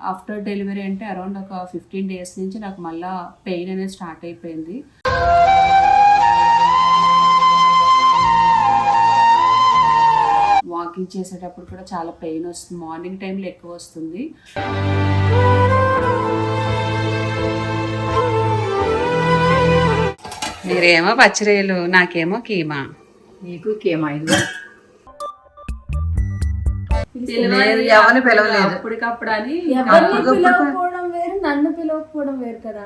After delivery అంటే around ఒక fifteen days నుంచి నాకు మళ్ళా పెయిన్ అనేది స్టార్ట్ అయిపోయింది. వాకింగ్ చేసేటప్పుడు కూడా చాలా పెయిన్ వస్తుంది. మార్నింగ్ టైంలో ఎక్కువ వస్తుంది. మీరేమో పచ్చిరేలు నాకేమో కీమా. నీకు కేమా ఇది. ఎవరిని పిలవలేదు. అప్పటికప్పుడు అని ఎవరిని పిలవకపోవడం వేరు నన్ను పిలవకపోవడం వేరు కదా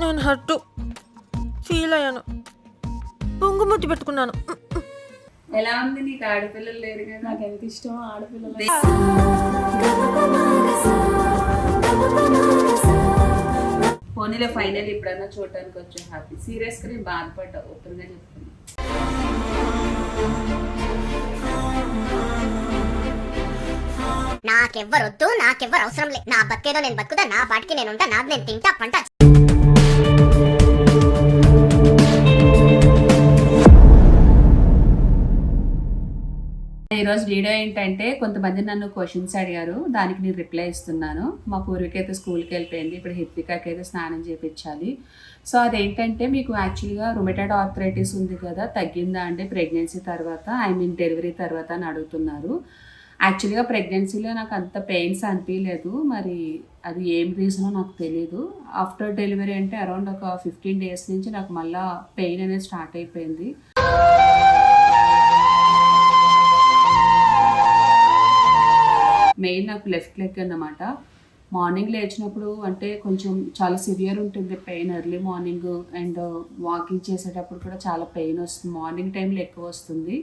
నేను హర్టు ఫీల్ అయ్యాను. పొంగుముట్టి పెట్టుకున్నాను. ఎలా ఉంది నీకు ఆడపిల్లలు లేరు కదా? నాకు ఎంత ఇష్టం ఆడపిల్లలు పోనీలో ఫైనల్ ఇప్పుడన్నా చూడటానికి వచ్చాను హ్యాపీ సీరియస్గా నేను బాధపడ్డా. ఓపెన్గా చెప్తున్నా. నాకెవ్వరొద్దు నాకెవ్వరు అవసరం లే. నా బతికేదో నేను బతుకుదా నా పాటికి నేను ఉంటా నాది నేను తింటా పంట ఈరోజు వీడియో ఏంటంటే కొంతమంది నన్ను క్వశ్చన్స్ అడిగారు. దానికి నేను రిప్లై ఇస్తున్నాను. మా పూర్వీక అయితే స్కూల్కి వెళ్ళిపోయింది. ఇప్పుడు హిత్వికాకి అయితే స్నానం చేయించాలి సో అదేంటంటే మీకు యాక్చువల్గా రొమెటైడ్ ఆర్థరైటిస్ ఉంది కదా తగ్గిందా అంటే ప్రెగ్నెన్సీ తర్వాత ఐ మీన్ డెలివరీ తర్వాత అని అడుగుతున్నారు. యాక్చువల్గా ప్రెగ్నెన్సీలో నాకు అంత పెయిన్స్ అనిపించలేదు మరి అది ఏం రీజనో నాకు తెలియదు ఆఫ్టర్ డెలివరీ అంటే అరౌండ్ ఒక ఫిఫ్టీన్ డేస్ నుంచి నాకు మళ్ళీ పెయిన్ అనేది స్టార్ట్ అయిపోయింది. మెయిన్ నాకు లెఫ్ట్ లెగ్ అన్నమాట. మార్నింగ్ లేచినప్పుడు అంటే కొంచెం చాలా సివియర్ ఉంటుంది pain early morning and walking చేసేటప్పుడు కూడా చాలా పెయిన్ వస్తుంది. మార్నింగ్ టైంలో ఎక్కువ వస్తుంది.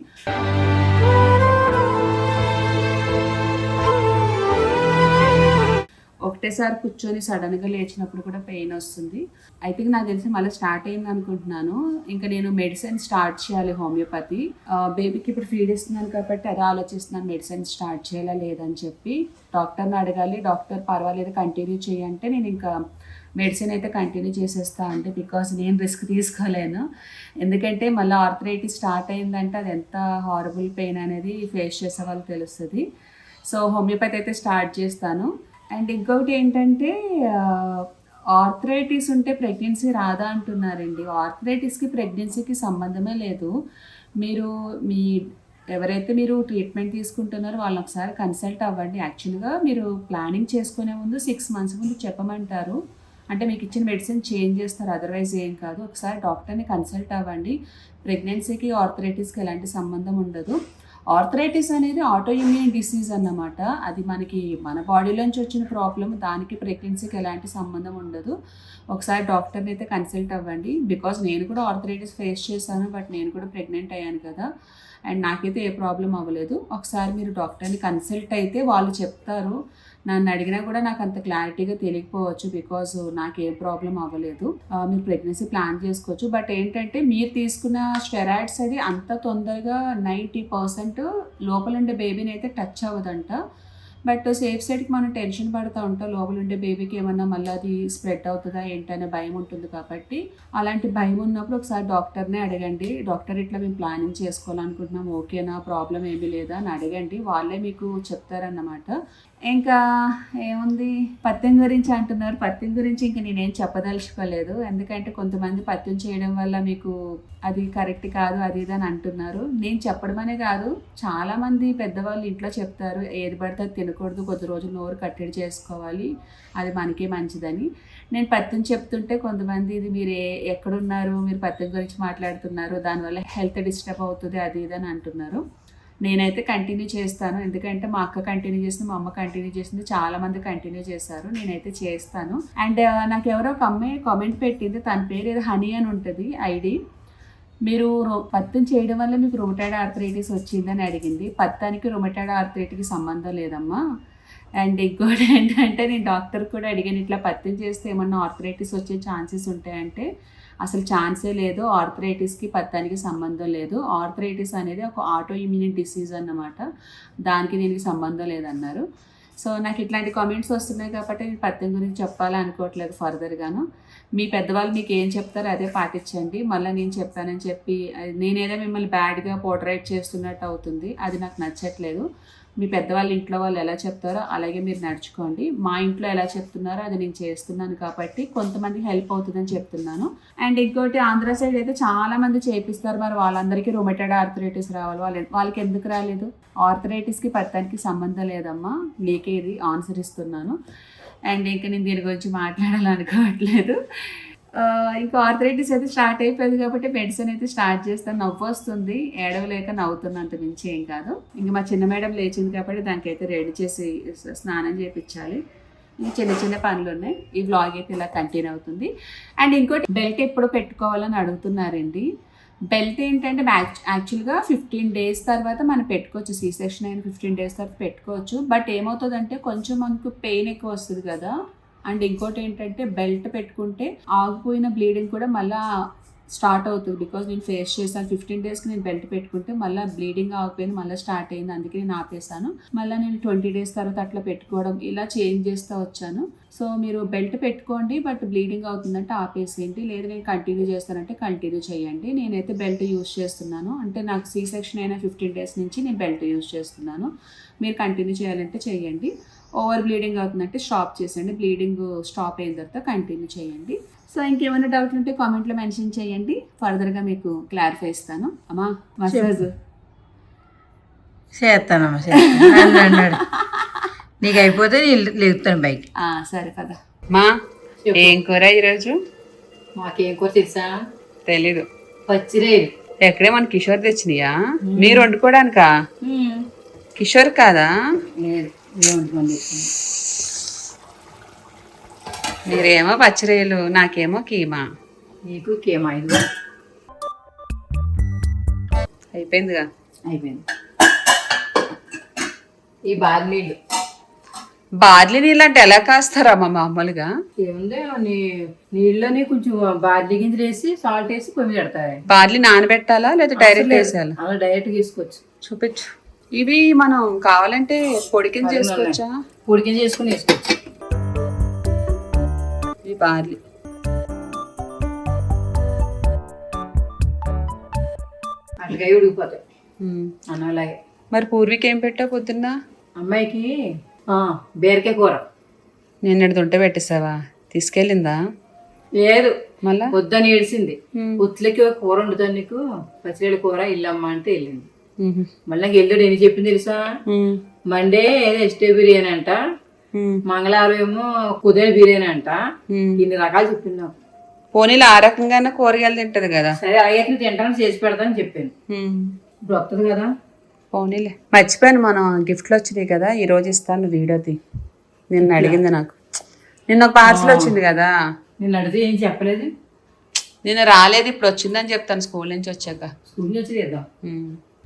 ఒకటేసారి కూర్చొని సడన్గా లేచినప్పుడు కూడా పెయిన్ వస్తుంది. ఐ థింక్ నాకు తెలిసి మళ్ళీ స్టార్ట్ అయింది అనుకుంటున్నాను. ఇంకా నేను మెడిసిన్ స్టార్ట్ చేయాలి హోమియోపతి బేబీకి ఇప్పుడు ఫీడ్ ఇస్తున్నాను కాబట్టి అదే ఆలోచిస్తున్నాను మెడిసిన్ స్టార్ట్ చేయాలా లేదని చెప్పి. డాక్టర్ని అడగాలి డాక్టర్ పర్వాలేదు కంటిన్యూ చేయంటే నేను ఇంకా మెడిసిన్ అయితే కంటిన్యూ చేసేస్తా అంటే బికాస్ నేను రిస్క్ తీసుకోలేను. ఎందుకంటే మళ్ళీ ఆర్థరైటిస్ స్టార్ట్ అయిందంటే అది ఎంత హారబుల్ పెయిన్ అనేది ఫేస్ చేసే వాళ్ళకి తెలుస్తుంది. సో హోమియోపతి అయితే స్టార్ట్ చేస్తాను. అండ్ ఇంకొకటి ఏంటంటే ఆర్థరైటిస్ ఉంటే ప్రెగ్నెన్సీ రాదా అంటున్నారండి. ఆర్థరైటిస్కి ప్రెగ్నెన్సీకి సంబంధమే లేదు. మీరు మీ ఎవరైతే మీరు ట్రీట్మెంట్ తీసుకుంటున్నారో వాళ్ళని ఒకసారి కన్సల్ట్ అవ్వండి. యాక్చువల్గా మీరు ప్లానింగ్ చేసుకునే ముందు సిక్స్ మంత్స్ ముందు చెప్పమంటారు. అంటే మీకు ఇచ్చిన మెడిసిన్ చేంజ్ చేస్తారు. అదర్వైజ్ ఏం కాదు. ఒకసారి డాక్టర్ని కన్సల్ట్ అవ్వండి. ప్రెగ్నెన్సీకి ఆర్థరైటిస్కి ఎలాంటి సంబంధం ఉండదు. ఆర్థరైటిస్ అనేది ఆటోఇమ్యూన్ డిసీజ్ అన్నమాట. అది మనకి మన బాడీలోంచి వచ్చిన ప్రాబ్లం దానికి ప్రెగ్నెన్సీకి ఎలాంటి సంబంధం ఉండదు. ఒకసారి డాక్టర్ని అయితే కన్సల్ట్ అవ్వండి. బికాజ్ నేను కూడా ఆర్థరైటిస్ ఫేస్ చేశాను బట్ నేను కూడా ప్రెగ్నెంట్ అయ్యాను కదా. అండ్ నాకైతే ఏ ప్రాబ్లం అవ్వలేదు. ఒకసారి మీరు డాక్టర్ని కన్సల్ట్ అయితే వాళ్ళు చెప్తారు. నన్ను అడిగినా కూడా నాకు అంత క్లారిటీగా తెలియకపోవచ్చు బికాజ్ నాకు ఏ ప్రాబ్లం అవ్వలేదు. మీరు ప్రెగ్నెన్సీ ప్లాన్ చేసుకోవచ్చు. బట్ ఏంటంటే మీరు తీసుకున్న స్టెరాయిడ్స్ అది అంత తొందరగా నైంటీ పర్సెంట్ లోపల ఉండే బేబీని అయితే టచ్ అవ్వదంట. బట్ సేఫ్ సైడ్కి మనం టెన్షన్ పడుతూ ఉంటాం. లోపల ఉండే బేబీకి ఏమన్నా మళ్ళీ అది స్ప్రెడ్ అవుతుందా ఏంటనే భయం ఉంటుంది కాబట్టి అలాంటి భయం ఉన్నప్పుడు ఒకసారి డాక్టర్నే అడగండి. డాక్టర్ ఇట్లా మేము ప్లానింగ్ చేసుకోవాలనుకుంటున్నాం. ఓకేనా ప్రాబ్లం ఏమీ లేదా? అని అడగండి. వాళ్ళే మీకు చెప్తారన్నమాట. ఇంకా ఏముంది? పత్యం గురించి అంటున్నారు. పత్యం గురించి ఇంకా నేనేం చెప్పదలుచుకోలేదు. ఎందుకంటే కొంతమంది పత్యం చేయడం వల్ల మీకు అది కరెక్ట్ కాదు అది ఇది అని అంటున్నారు. నేను చెప్పడం అనే కాదు చాలామంది పెద్దవాళ్ళు ఇంట్లో చెప్తారు ఏది పడితే అది తినకూడదు కొద్ది రోజులు నోరు కట్టడి చేసుకోవాలి అది మనకే మంచిదని. నేను పత్యం చెప్తుంటే కొంతమంది ఇది మీరు ఏ ఎక్కడున్నారు మీరు పత్యం గురించి మాట్లాడుతున్నారు దానివల్ల హెల్త్ డిస్టర్బ్ అవుతుంది అది ఇది అని అంటున్నారు. నేనైతే కంటిన్యూ చేస్తాను. ఎందుకంటే మా అక్క కంటిన్యూ చేసింది మా అమ్మ కంటిన్యూ చేసింది చాలా మంది కంటిన్యూ చేశారు. నేనైతే చేస్తాను. అండ్ నాకు ఎవరో ఒక అమ్మాయి కామెంట్ పెట్టింది. తన పేరు ఏదో హనీ అని ఉంటుంది ఐడి. మీరు రో- చేయడం వల్ల మీకు రొమటాయిడ్ ఆర్థరైటిస్ వచ్చిందని అడిగింది. పత్తానికి రొమటాయిడ్ ఆర్థరైటికి సంబంధం లేదమ్మా. అండ్ ఇంకోటి ఏంటంటే నేను డాక్టర్ కూడా అడిగాను ఇట్లా పత్యం చేస్తే ఏమన్నా ఆర్థరైటిస్ వచ్చే ఛాన్సెస్ ఉంటాయంటే అసలు ఛాన్సే లేదు. ఆర్థరైటిస్కి పత్తానికి సంబంధం లేదు. ఆర్థరైటిస్ అనేది ఒక ఆటో ఇమ్యూన్ డిసీజ్ అన్నమాట. దానికి దీనికి సంబంధం లేదన్నారు. సో నాకు ఇట్లాంటి కామెంట్స్ వస్తున్నాయి కాబట్టి నేను పత్యం గురించి చెప్పాలనుకోవట్లేదు ఫర్దర్గాను. మీ పెద్దవాళ్ళు మీకు ఏం చెప్తారో అదే పాటించండి. మళ్ళీ నేను చెప్పానని చెప్పి నేనేదో మిమ్మల్ని బ్యాడ్గా పోర్ట్రేట్ చేస్తున్నట్టు అవుతుంది. అది నాకు నచ్చట్లేదు. మీ పెద్దవాళ్ళ ఇంట్లో వాళ్ళు ఎలా చెప్తారో అలాగే మీరు నడుచుకోండి. మా ఇంట్లో ఎలా చెప్తున్నారో అది నేను చేస్తున్నాను కాబట్టి కొంతమంది హెల్ప్ అవుతుందని చెప్తున్నాను. అండ్ ఇంకోటి ఆంధ్ర సైడ్ అయితే చాలా మంది చేపిస్తారు. మరి వాళ్ళందరికీ రొమెటెడ్ ఆర్థరైటిస్ రావాలి. వాళ్ళ వాళ్ళకి ఎందుకు రాలేదు? ఆర్థరైటిస్కి పత్తానికి సంబంధం లేదమ్మా. నీకే ఇది ఆన్సర్ ఇస్తున్నాను. అండ్ ఇంకా నేను దీని గురించి మాట్లాడాలనుకోవట్లేదు. ఇంకా ఆర్థరైటిస్ అయితే స్టార్ట్ అయిపోయింది కాబట్టి మెడిసిన్ అయితే స్టార్ట్ చేస్తాను నవ్వు వస్తుంది. ఏడవలేక నవ్వుతున్నంత మించి ఏం కాదు. ఇంకా మా చిన్న మేడం లేచింది కాబట్టి దానికైతే రెడీ చేసి స్నానం చేయించాలి ఇంకా చిన్న చిన్న పనులు ఉన్నాయి. ఈ వ్లాగ్ అయితే ఇలా కంటిన్యూ అవుతుంది. అండ్ ఇంకోటి బెల్ట్ ఎప్పుడు పెట్టుకోవాలని అడుగుతున్నారండి. బెల్ట్ ఏంటంటే యాక్చువల్గా ఫిఫ్టీన్ డేస్ తర్వాత మనం పెట్టుకోవచ్చు. సీ సెక్షన్ అయిన ఫిఫ్టీన్ డేస్ తర్వాత పెట్టుకోవచ్చు. బట్ ఏమవుతుందంటే కొంచెం మనకు పెయిన్ ఎక్కువ వస్తుంది కదా. అండ్ ఇంకోటి ఏంటంటే బెల్ట్ పెట్టుకుంటే ఆగిపోయిన బ్లీడింగ్ కూడా మళ్ళా స్టార్ట్ అవుతుంది. బికాజ్ నేను ఫేస్ చేశాను. ఫిఫ్టీన్ డేస్కి నేను బెల్ట్ పెట్టుకుంటే మళ్ళీ బ్లీడింగ్ ఆగిపోయింది. మళ్ళీ స్టార్ట్ అయింది. అందుకే నేను ఆపేసాను మళ్ళీ నేను ట్వంటీ డేస్ తర్వాత అట్లా పెట్టుకోవడం ఇలా చేంజ్ చేస్తూ వచ్చాను. సో మీరు బెల్ట్ పెట్టుకోండి బట్ బ్లీడింగ్ అవుతుందంటే ఆపేసేయండి. లేదు నేను కంటిన్యూ చేస్తానంటే కంటిన్యూ చేయండి. నేనైతే బెల్ట్ యూస్ చేస్తున్నాను. అంటే నాకు సీ సెక్షన్ అయిన ఫిఫ్టీన్ డేస్ నుంచి నేను బెల్ట్ యూస్ చేస్తున్నాను. మీరు కంటిన్యూ చేయాలంటే చేయండి. ఓవర్ బ్లీడింగ్ అవుతుందంటే స్టాప్ చేసేయండి. బ్లీడింగ్ స్టాప్ అయిన తర్వాత కంటిన్యూ చేయండి. సో ఇంకేమైనా డౌట్లు ఉంటే కామెంట్లో మెన్షన్ చేయండి. ఫర్దర్గా మీకు క్లారిఫై ఇస్తాను. అమ్మా మసాజ్. చేస్తానమ్మా అన్నాడు. నీకు అయిపోతే నేను లేపుతాను బైక్ ఆ, సరే కదా మా ఏం కూర ఈరోజు? మాకేం కూర తెలుసా? తెలీదు. పచ్చిరేలు ఎక్కడే మన కిషోర్ తెచ్చినాయా? మీరు వండుకోవడానికా? కిషోర్ కాదా? లేదు. మీరేమో పచ్చిరేలు నాకేమో కీమా. నీకు కేమా ఐదు అయిపోయిందిగా? అయిపోయింది. ఈ బార్ నీళ్ళు. బార్లీ నీళ్ళు అంటే ఎలా కాస్తారమ్మా మామూలుగా? ఏముంది నీ నీళ్ళని కొంచెం బార్లీ గింజలు వేసి సాల్ట్ వేసి పొమ్మి పెడతాయి. బార్లీ నానబెట్టాలా లేదా. డైరెక్ట్ వేసేయాలా? అలా డైరెక్ట్ తీసుకోవచ్చు చూపించు. ఇవి మనం కావాలంటే పొడి కింద చేసుకోవచ్చా? పొడి గింజ చేసుకుని వేసుకోవచ్చు. ఇవి బార్లీ. అట్లాగే ఉడికిపోతాయి. అలాగే మరి పూర్వీకి ఏం పెట్టావు పొద్దున్న? అమ్మాయికి బీరకాయ కూర. నిన్నటి ఉంటే పెట్టేసావా? తీసుకెళ్ళిందా? లేదు. మళ్ళా? వద్దని ఏడిసింది. ఉత్తులకి ఒక కూర వండుతాను నీకు. పచ్చిరేళ్ళ కూర ఇల్లమ్మా అంటే వెళ్ళింది. మళ్ళీ నాకు వెళ్ళాడు ఏం చెప్పింది తెలుసా. మండే ఏదో ఎస్టే బిర్యానీ అంట. మంగళవారం ఏమో కుదేలు బిర్యానీ అంట. ఇన్ని రకాలు చెప్పింది నాకు. పోనీలు ఆ రకంగానే కూరగాయలు తింటది కదా. సరే అలాగే తింటాను చేసి పెడతాను చెప్పాను. ఇప్పుడు వస్తుంది కదా. పోనీలే. మర్చిపోయాను మనం గిఫ్ట్లు వచ్చినాయి కదా. ఈ రోజు ఇస్తాను వీడియోది నిన్న అడిగింది నాకు. నిన్న ఒక పార్సల్ వచ్చింది కదా. నిన్ను అడిగితే ఏం చెప్పలేదు? నిన్న రాలేదు ఇప్పుడు వచ్చిందని చెప్తాను స్కూల్ నుంచి వచ్చాక. స్కూల్ నుంచి వచ్చి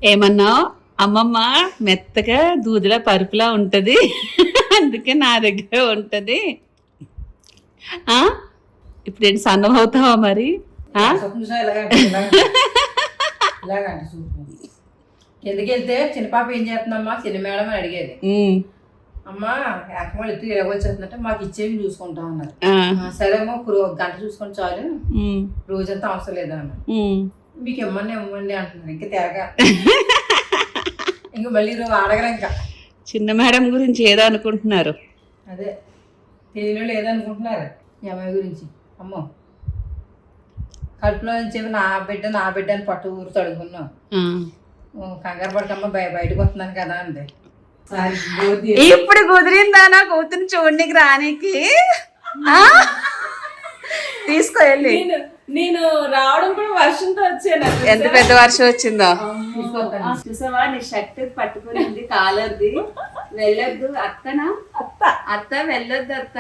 ఏమన్నావు అమ్మమ్మ మెత్తగా దూదిలా పరుపులా ఉంటది అందుకే నా దగ్గర ఉంటది ఆ? ఇప్పుడు ఏంటి సన్నం అవుతావా మరి ఆ? చూసా ఇలాగంటే ఇలాగంటే. ఇలాగంటే చూపు ఎందుకు వెళ్తే చిన్న పాప ఏం చేస్తుందమ్మా చిన్న మేడం అని అడిగేది. అమ్మా ఏకమాలు ఎత్తు ఇలా వచ్చేస్తుందంటే మాకు ఇచ్చేవి చూసుకుంటాం అన్నారు ఒక గంట చూసుకొని చాలు. రోజంతా అవసరం లేదా అన్నారు. మీకు ఇమ్మని ఇవ్వండి అంటున్నారు. ఇంకా తేరగా. ఇంక మళ్ళీ నువ్వు అడగరు ఇంకా. చిన్న మేడం గురించి ఏదో అనుకుంటున్నారు. అదే తెలియలో లేదనుకుంటున్నారు ఈ అమ్మాయి గురించి. అమ్మో. కడుపులో నుంచి నా బిడ్డ నా బిడ్డ అని పట్టు ఊరు తడుకున్నాం. కంగారు పడకమ్మ బయ బయటకు వస్తున్నాను కదా అంది. ఇప్పుడు కుదిరిందా నా కూతురు చూడనికి రానికి? ఆ? నేను రావడం కూడా వర్షంతో వచ్చాను ఎంత పెద్ద వర్షం వచ్చిందో. చూసావా? నీ షర్ట్ పట్టుకునింది కాలర్ది. వెళ్ళొద్దు. అత్తనా? అత్త. అత్త వెళ్ళొద్దు అత్త.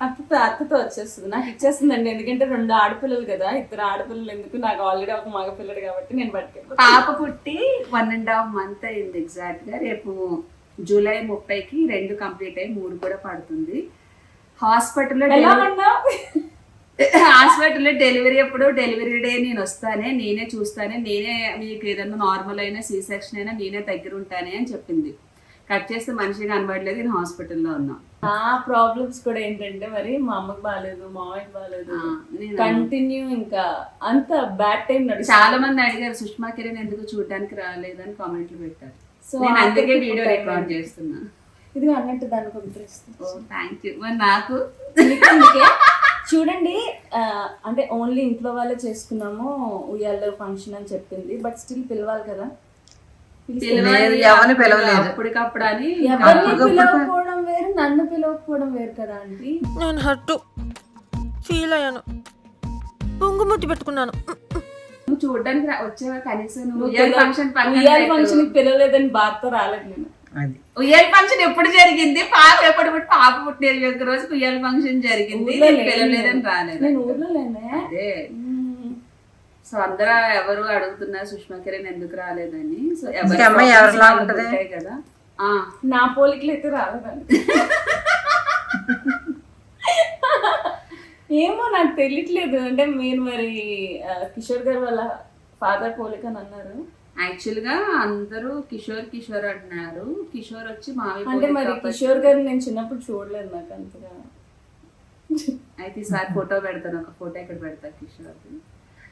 అత్తతో అత్తతో వచ్చేస్తుంది. నాకు ఇచ్చేస్తుందండి. ఎందుకంటే రెండు ఆడపిల్లలు కదా. ఇద్దరు ఆడపిల్లలు ఎందుకు? నాకు ఆల్రెడీ ఒక మగ పిల్లడు కాబట్టి నేను పట్టుకెళ్ళి పాప పుట్టి వన్ అండ్ హాఫ్ మంత్ అయింది ఎగ్జాక్ట్గా. రేపు జూలై ముప్పైకి రెండు కంప్లీట్ అయ్యి మూడు కూడా పడుతుంది. హాస్పిటల్లో హాస్పిటల్లో డెలివరీ అప్పుడు డెలివరీ డే నేను వస్తానే నేనే చూస్తానే నేనే మీకు ఏదైనా నార్మల్ అయినా సీ సెక్షన్ అయినా నేనే దగ్గర ఉంటానే అని చెప్పింది. కట్ చేస్తే మనిషి కనబడలేదు నేను హాస్పిటల్లో ఉన్నా. నా ప్రాబ్లమ్స్ కూడా ఏంటంటే మరి మా అమ్మకి బాగాలేదు మామయ్యకి బాగాలేదు ఆ, కంటిన్యూ ఇంకా అంత బ్యాడ్ టైం చాలా మంది అడిగారు సుష్మా కిరణ్ ఎందుకు చూడడానికి రాలేదని కామెంట్లు పెట్టారు. సో నేను అందుకే వీడియో. రికార్డ్ చేస్తున్నా. ఇది అన్నట్టు దానికి థ్యాంక్ యూ మరి నాకు చూడండి అంటే ఓన్లీ ఇంట్లో వాళ్ళే చేసుకున్నాము ఉయ్యాల్లో ఫంక్షన్ అని చెప్పింది బట్ స్టిల్ పిలవాలి కదా. ఎవరిని పిలవలేదు. అప్పటికప్పుడు అని ఎవరిని పిలవకపోవడం వేరు నన్ను పిలవకపోవడం వేరు కదా అండి నేను హర్టు ఫీల్ అయ్యాను. పొంగుముద్దు పెట్టుకున్నాను. నువ్వు చూడడానికి వచ్చావా కనీసం నువ్వు ఫంక్షన్. ఫంక్షన్ పిలవలేదని బాధతో రాలేదు నేను. అది. ఉయ్యాల ఫంక్షన్ ఎప్పుడు జరిగింది? పాప ఎప్పుడు పుట్టి పాప పుట్టిన ఇరవై ఒక్క రోజు ఉయ్యాల ఫంక్షన్ జరిగింది. పిలవలేదని. రాలేదు. అదే. సో అందరూ ఎవరు అడుగుతున్నారు సుష్మా కిరణ్ ఎందుకు రాలేదని. సో కదా. ఆ. నా పోలికలు అయితే రాలేదండి. ఏమో నాకు తెలియట్లేదు. అంటే మీరు మరి కిషోర్ గారు వాళ్ళ ఫాదర్ పోలిక అని అన్నారు. యాక్చువల్గా అందరూ కిషోర్ కిషోర్ అంటున్నారు. కిషోర్ వచ్చి మావి అంటే మరి కిషోర్ గారు నేను చిన్నప్పుడు చూడలేదు నాకు అంతగా. అయితే ఈసారి ఫోటో పెడతాను ఒక ఫోటో ఇక్కడ పెడతా కిషోర్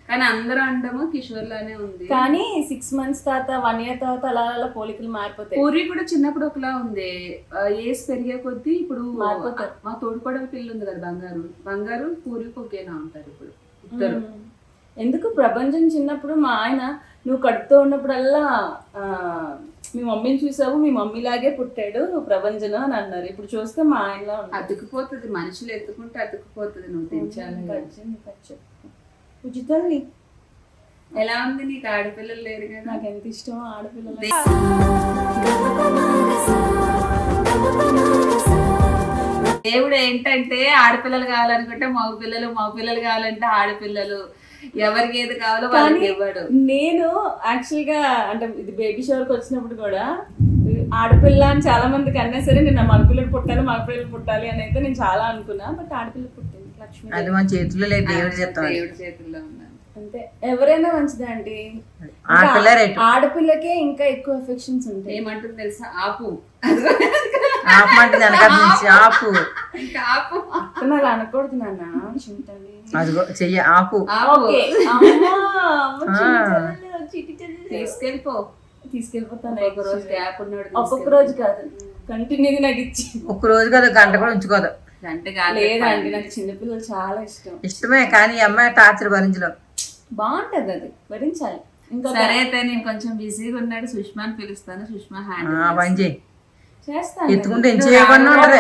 కానీ అందరూ అంటాము కిషోర్ లానే ఉంది. కానీ సిక్స్ మంత్స్ తర్వాత వన్ ఇయర్ తర్వాత అలా అలా పోలికలు మారిపోతాయి. పూర్వి కూడా చిన్నప్పుడు ఒకలా ఉంది ఏజ్ పెరిగే కొద్దీ ఇప్పుడు మారిపోతారు. మా తోడుకోడల పిల్ల ఉంది కదా బంగారు. బంగారు పూర్వీకి ఒకేలా ఉంటారు ఇప్పుడు ఇద్దరు. ఎందుకు ప్రపంచం చిన్నప్పుడు మా ఆయన నువ్వు కడుపుతో ఉన్నప్పుడల్లా మీ మమ్మీని చూసావు మీ మమ్మీలాగే పుట్టాడు ప్రపంచం అని అన్నారు. ఇప్పుడు చూస్తే మా ఆయనలా అతుకుపోతుంది మనుషులు ఎత్తుకుంటే అతుకుపోతుంది నువ్వు పచ్చి ఉచితల్ని ఎలా ఉంది నీకు ఆడపిల్లలు లేరు కదా? నాకు ఎంత ఇష్టమో ఆడపిల్లలు. దేవుడు ఏంటంటే ఆడపిల్లలు కావాలనుకుంటే మగ పిల్లలు మగ పిల్లలు కావాలంటే ఆడపిల్లలు. ఎవరికి ఏది కావాలో వాళ్ళకి ఇవ్వడు. నేను యాక్చువల్గా అంటే ఇది బేబీ షవర్కి వచ్చినప్పుడు కూడా ఆడపిల్ల అని చాలా మందికి అన్నా సరే నేను మగపిల్లలు పుట్టాలి మగపిల్లలు పుట్టాలి అని అయితే నేను చాలా అనుకున్నా బట్ ఆడపిల్ల పుట్టింది లక్ష్మి అది మన చేతిలో లేదు దేవుడు అది. దేవుడి చేతుల్లో అంతే. ఎవరైనా మంచిదే అండి. ఆడపిల్లకే ఇంకా ఎక్కువ ఎఫెక్షన్స్ ఉంటాయి. ఏమంటుంది తెలుసా? ఆపు. ఆపు. ఆపు. అలా అనకూడదు నాన్న. చింతండి అదిగో చెయ్యి ఆపు. తీసుకెళ్ళిపో. తీసుకెళ్ళిపోతాను ఒక రోజు గ్యాప్ ఉన్నాడు ఒక్కొక్క రోజు కాదు. కంటిన్యూగా నాకు ఇచ్చి. ఒక్క రోజు కదా గంట కూడా ఉంచుకోదు. గంట కాదు లేదండి నాకు చిన్నపిల్లలు చాలా ఇష్టం. ఇష్టమే కానీ ఈ అమ్మాయి టార్చర్ భరించడం. బాగుంటది అది భరించాలి ఇంకా సరే అయితే నేను కొంచెం బిజీగా ఉన్నాడు సుష్మాని పిలుస్తాను సుష్మా హ్యాండ్ చేస్తాను. ఎత్తుకుంటే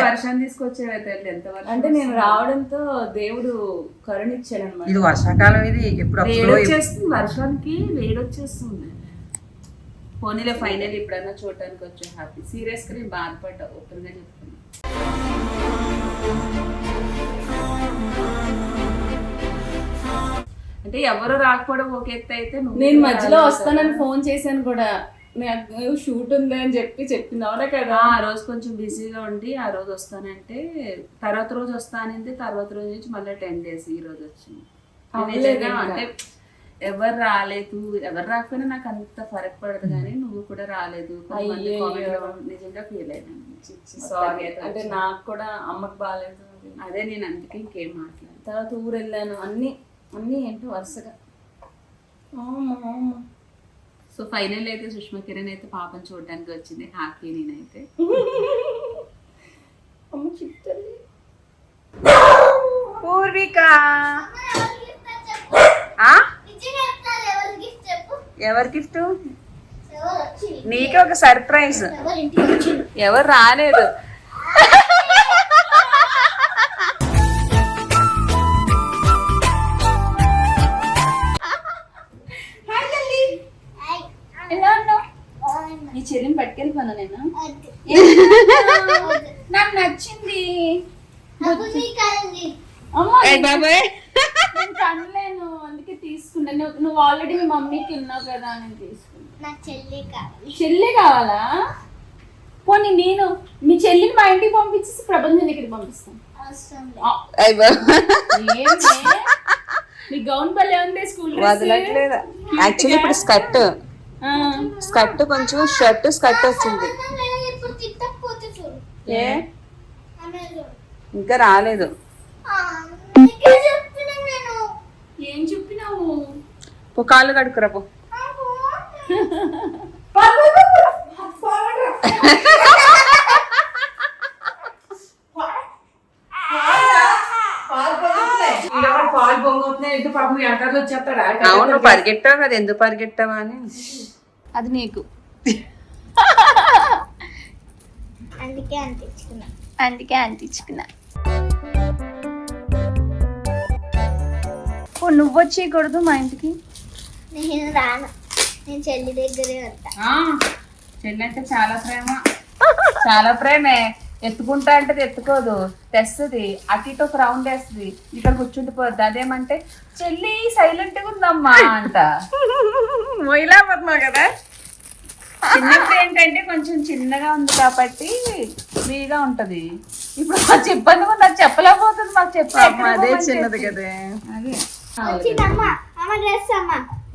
వర్షం తీసుకొచ్చేవైతే ఎంత వర్షం అంటే నేను రావడంతో దేవుడు కరుణిచ్చాడు అనమాట ఇది వర్షాకాలం ఇది ఎప్పుడు వేడి అప్పుడు వచ్చేస్తుంది వర్షానికి వేడి వచ్చేస్తుంది. పోనీలే ఫైనల్ ఇప్పుడన్నా చూడటానికి వచ్చే హ్యాపీ సీరియస్గా నేను బాధపడ్డా ఓపెన్గా అంటే ఎవరు రాకపోవడం ఒక ఎత్తు అయితే నేను మధ్యలో వస్తానని. ఫోన్ చేశాను కూడా. నాకు షూట్ ఉంది అని చెప్పి చెప్పింది. అవునా కదా? ఆ రోజు కొంచెం బిజీగా ఉండి ఆ రోజు వస్తానంటే తర్వాత రోజు వస్తానంటే తర్వాత రోజు నుంచి మళ్ళీ టెన్ డేస్ ఈ రోజు వచ్చింది. అంటే ఎవరు రాలేదు. ఎవరు రాకపోయినా నాకు అంత ఫరక్ పడదు కానీ నువ్వు కూడా రాలేదు. నిజంగా ఫీల్ అయినాను సారీ అంటే నాకు కూడా అమ్మకి బాగాలేదు. అదే నేను అందుకే ఇంకేం మాట్లాడను తర్వాత ఊరు వెళ్ళాను అన్ని అన్ని ఏంటో వరుసగా. సో ఫైనల్ అయితే సుష్మా కిరణ్ అయితే పాపం చూడడానికి వచ్చింది హ్యాపీ నేనైతే. అమ్మ పూర్విక! ఆ? ఎవరి గిఫ్ట్? నీకే ఒక సర్ప్రైజ్ ఎవరు రాలేదు. కదా నేను తీసుకున్నా నా చెల్లి కావాలి. చెల్లి కావాలా? పోనీ నేను మీ చెల్లిని మా ఇంటికి పంపించేసి ప్రపంచం ఇక్కడికి పంపిస్తాను. అవసరం? నీ గౌన్ భలే ఉంది స్కూల్ వదలట్లేదు? యాక్చువల్లీ ఇప్పుడు స్కర్ట్. స్కర్ట్ కొంచెం షర్ట్ స్కర్ట్ వచ్చింది. లేదు ఇప్పుడు తిట్టకపోతే చూడు. ఏ? చూడు ఇంకా రాలేదు. ఆ, నీకే చెప్తున్నా నేను. ఏం చెప్పినావు? పో కాళ్ళు కడుకురా పో. అవును పరిగెట్టావు కదా ఎందుకు పరిగెట్టావా అని? అది నీకు. అందుకే అంటించుకున్నా అందుకే అంటించుకున్నా ఓ నువ్వు వచ్చేయకూడదు మా ఇంటికి? నేను రాను. నేను చెల్లి దగ్గరే ఉంటా. చెల్లి అంటే చాలా ప్రేమ. చాలా ప్రేమే. ఎత్తుకుంటా అంటే ఎత్తుకోదు. తెస్తుంది. అటు ఇటు ఒక రౌండ్ వేస్తుంది. ఇక్కడ కూర్చుండిపోద్ది అదేమంటే చెల్లి సైలెంట్గా ఉందమ్మా అంట. మొయిలా పద్మా కదా? చిన్నప్పుడు ఏంటంటే కొంచెం చిన్నగా ఉంది కాబట్టి ఫ్రీగా ఉంటది. ఇప్పుడు మాకు ఇబ్బంది ఉంది అది చెప్పలేకపోతుంది మాకు చెప్పి అదే చిన్నది కదా. అదే.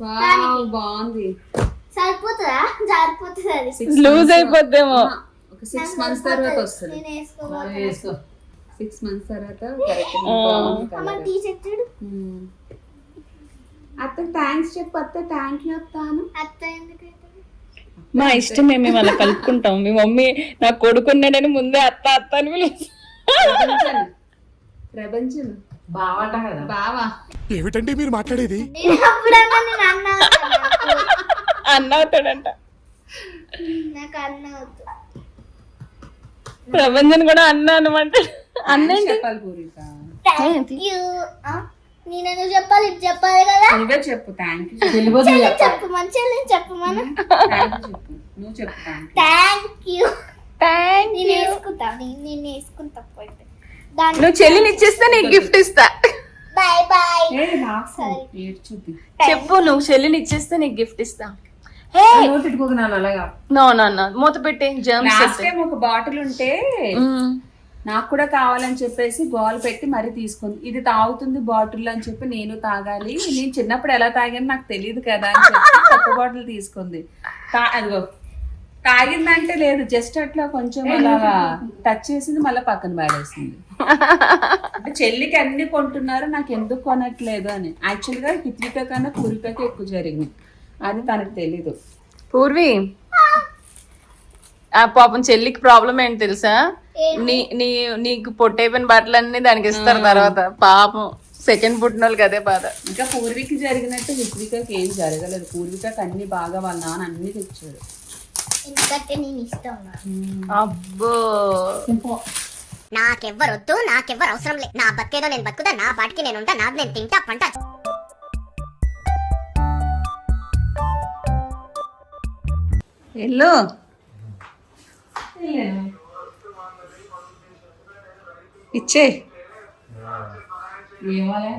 వావ్, బాగుంది. సరిపోతుందా? జారిపోతుంది అది. లూజ్ అయిపోద్దేమో. ఒక సిక్స్ మంత్స్ తర్వాత వస్తుంది. నేను వేసుకోబోతున్నా వేసుకో. సిక్స్ మంత్స్ తర్వాత కరెక్ట్. అత్త థ్యాంక్స్ చెప్పు అత్త థ్యాంక్ యూ అత్తాను అత్త ఎందుకు మా ఇష్టం మేము అలా కలుపుకుంటాం. మీ మమ్మీ నా కొడుకున్నాడని ముందే అత్త అత్త అని ప్రపంచం. ప్రపంచం. బావంట కదా. బావా. ఏమిటండి మీరు మాట్లాడేది? అన్న అవుతాడంట. నాకు అన్న అవుతుంది ప్రపంచం కూడా అన్న అనమాట అన్న చెప్పాలి పూరిక థ్యాంక్ యూ నేను చెప్పాలి? ఇది చెప్పాలి కదా. నువ్వే చెప్పు థ్యాంక్ యూ చెప్పు మంచి చెప్పు మనం. నువ్వు చెప్పు థ్యాంక్ థ్యాంక్ యూ థ్యాంక్ నేను వేసుకుంటా నేను వేసుకుంటా పోయితే దాని నువ్వు చెల్లిని ఇచ్చేస్తే నీకు గిఫ్ట్ ఇస్తా. బాయ్ బాయ్ చెప్పు నువ్వు చెల్లిని ఇచ్చేస్తే నీకు గిఫ్ట్ ఇస్తా. హే నోటి పెట్టుకోకున్నాను అలాగా? నో నో నో మూత పెట్టి జర్మ్స్ ఒక బాటిల్ ఉంటే నాకు కూడా కావాలని చెప్పేసి బాల్ పెట్టి మరీ తీసుకుంది. ఇది తాగుతుంది బాటిల్ అని చెప్పి నేను తాగాలి. నేను చిన్నప్పుడు ఎలా తాగాను నాకు తెలియదు కదా అని చెప్పి కొత్త బాటిల్ తీసుకుంది. తా- అదిగో. తాగిందంటే లేదు జస్ట్ అట్లా కొంచెం అలాగా టచ్ చేసింది మళ్ళీ పక్కన పాడేసింది. అంటే చెల్లికి అన్ని కొంటున్నారు నాకు ఎందుకు కొనట్లేదు అని. యాక్చువల్గా హిత్విక కన్నా పూర్వికకి ఎక్కువ జరిగింది. అది తనకు తెలీదు. పూర్వి ఆ పాపం చెల్లికి ప్రాబ్లం ఏంటి తెలుసా? నీ నీ నీకు పొట్టైపోయిన బట్టలన్నీ దానికి ఇస్తారు తర్వాత. పాపం సెకండ్ పుట్టిన వాళ్ళకి అదే బాధ. ఇంకా పూర్వికి జరిగినట్టు హిత్వికకి ఏం జరగలేదు. పూర్వికకి అన్ని బాగా వాళ్ళ నాన్న అన్ని తెచ్చాడు. ఎందుకంటే నేను ఇష్టం నాకు. అబ్బో నాకెవ్వరొద్దు నాకెవ్వరు అవసరం లేదు నా బతికేదో నేను బతుకుదా నా పాటికి నేను ఉంటా నాది నేను తింటా పంట. ఎల్లు. ఇచ్చే. ఏమోలే.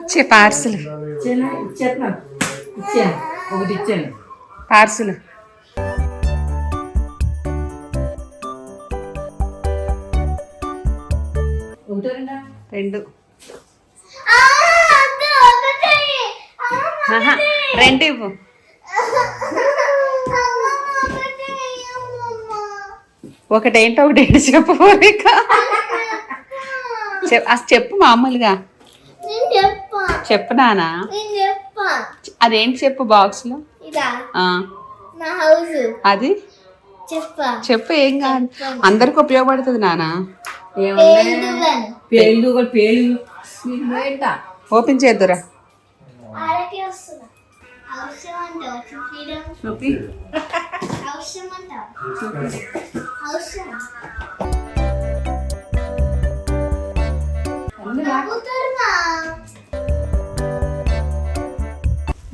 ఇచ్చే పార్సిల్. ఇచ్చాను? ఒకటి ఇచ్చాను? పార్సిల్. రెండా. రెండు ఇవ్వు. ఒకటేంటో ఒకటి చెప్పు అసలు చెప్పు మామూలుగా. చెప్పా. నానా. అదేంటి చెప్పు బాక్స్లో అది? చెప్పా. చెప్పు ఏం కాదు. అందరికి ఉపయోగపడుతుంది నానా. ఏమన్నా పేలు ఏంటా? ఓపెన్ చేద్దురా.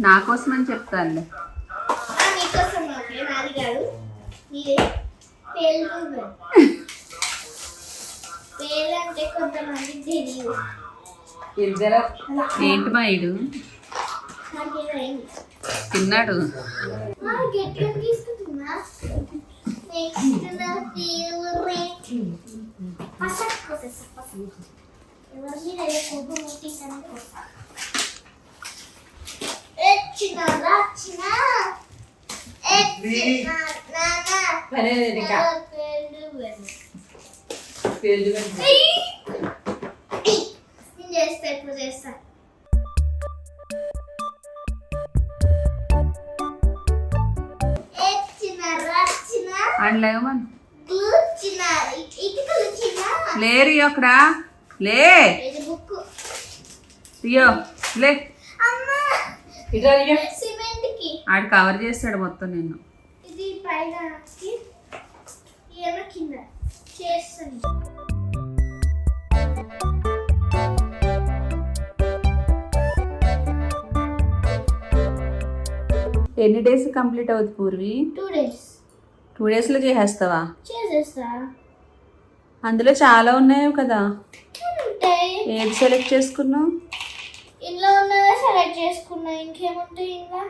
నా కోసం అని చెప్తానులే ఆ, నీకోసం ఓకే నాది కాదు. నీదే పేలు పేలు అంటే కొంతమంది తెలియదు ఇద్దరు ఏంటి మా ఇడు నాకేమైంది తిన్నాడు ఆ, గట్టిగా తీసుకుంటున్నా నెక్స్ట్ నా ఫేవరెట్ పసక్ కోసేసా పసక్ ఎవరి మీద ఏ కొవ్వు ముట్టిందని కోసా ఎచ్చిన రచ్చిన ఎచ్చిన నానా పని అనేది ఇంకా పేలు వెను. పేలు కట్టి ఏయ్! నేను చేస్తా ఇప్పుడు చేస్తా ఎచ్చిన రచ్చిన వాడిని లేవమని చిన్న ఇటుకలు చిన్న లే రియో అక్కడ లే ఇది బుక్ రియో లే అమ్మా ఇట్లా రియో. సిమెంట్కి ఆడు కవర్ చేస్తాడు మొత్తం నిన్ను ఇది పైన ఏమో కింద చేస్తాను ఎన్ని డేస్ కంప్లీట్ అవుతుంది పూర్వి? టూ డేస్ టూ డేస్లో చేసేస్తావా? చేసేస్తా. అందులో చాలా ఉన్నాయి కదా. ఏది సెలెక్ట్ చేసుకున్నావు? ఇంట్లో ఉన్నదే సెలెక్ట్ చేసుకున్నా? ఇంకేముంటాయి ఇంకా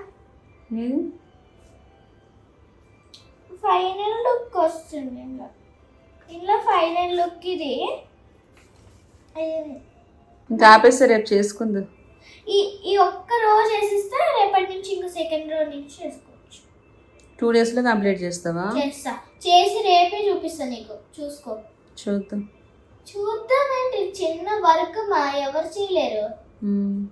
ఫైనల్ లుక్ వస్తుంది ఇంట్లో. ఇంట్లో ఫైనల్ లుక్ ఇది. ఇంకా ఆపేస్తే రేపు చేసుకుందు. ఈ ఈ ఒక్క రోజు వేసిస్తే రేపటి నుంచి ఇంకో సెకండ్ రోజు నుంచి చేసుకోవచ్చు. టూ డేస్లో కంప్లీట్ చేస్తావా? చేస్తా. చేసి రేపే చూపిస్తా నీకు. చూసుకో. చూద్దాం. చూద్దామేంటి చిన్న వర్క్ మా ఎవరు చేయలేరు.